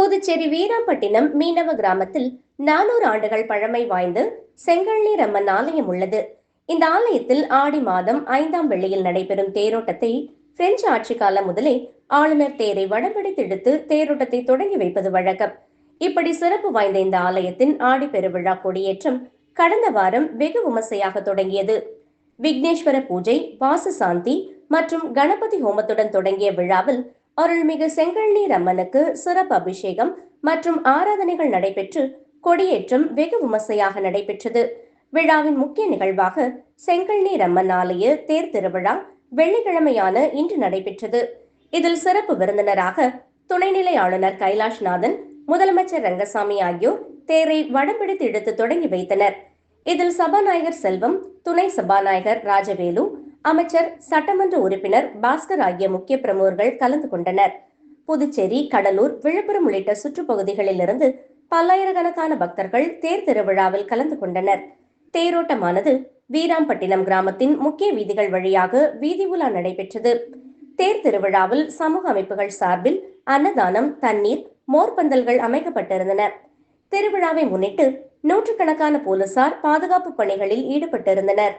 புதுச்சேரி வீராம்பட்டினம் மீனவ கிராமத்தில் நானூறு ஆண்டுகள் பழமை வாய்ந்த செங்கல்நீர் அம்மன் ஆலயம் உள்ளது. இந்த ஆலயத்தில் ஆடி மாதம் ஐந்தாம் வெள்ளியில் நடைபெறும் தேரோட்டத்தை பிரெஞ்சு ஆட்சி காலம் முதலே ஆளுநர் தேரை வடம்பிடித்தெடுத்து தேரோட்டத்தை தொடங்கி வைப்பது வழக்கம். இப்படி சிறப்பு வாய்ந்த இந்த ஆலயத்தின் ஆடி பெருவிழா கொடியேற்றம் கடந்த வாரம் வெகு விமர்சையாக தொடங்கியது. விக்னேஸ்வர பூஜை வாசு சாந்தி மற்றும் கணபதி ஹோமத்துடன் தொடங்கிய விழாவில் அருள்மிகு செங்கல்நீர் அம்மனுக்கு சிறப்பு அபிஷேகம் மற்றும் ஆராதனைகள் நடைபெற்று கொடியேற்றம் வெகு விமர்சையாக நடைபெற்றது. விழாவின் முக்கிய நிகழ்வாக செங்கல்நீர் அம்மன் ஆலய தேர் திருவிழா வெள்ளிக்கிழமையான இன்று நடைபெற்றது. இதில் சிறப்பு விருந்தினராக துணைநிலை ஆளுநர் கைலாஷ்நாதன் முதலமைச்சர் ரங்கசாமி ஆகியோர் தேரை வடம்பிடித்து இழுத்து தொடங்கி வைத்தனர். இதில் சபாநாயகர் செல்வம் துணை சபாநாயகர் ராஜவேலு அமைச்சர் சட்டமன்ற உறுப்பினர் பாஸ்கர் ஆகிய முக்கிய பிரமுகர்கள் கலந்து கொண்டனர். புதுச்சேரி கடலூர் விழுப்புரம் உள்ளிட்ட சுற்றுப்பகுதிகளில் இருந்து பல்லாயிரக்கணக்கான பக்தர்கள் தேர் திருவிழாவில் கலந்து கொண்டனர். தேரோட்டமானது வீராம்பட்டினம் கிராமத்தின் முக்கிய வீதிகள் வழியாக வீதி உலா நடைபெற்றது. தேர் திருவிழாவில் சமூக அமைப்புகள் சார்பில் அன்னதானம் தண்ணீர் மோர்பந்தல்கள் அமைக்கப்பட்டிருந்தன. திருவிழாவை முன்னிட்டு நூற்றுக்கணக்கான போலீசார் பாதுகாப்பு பணிகளில் ஈடுபட்டிருந்தனர்.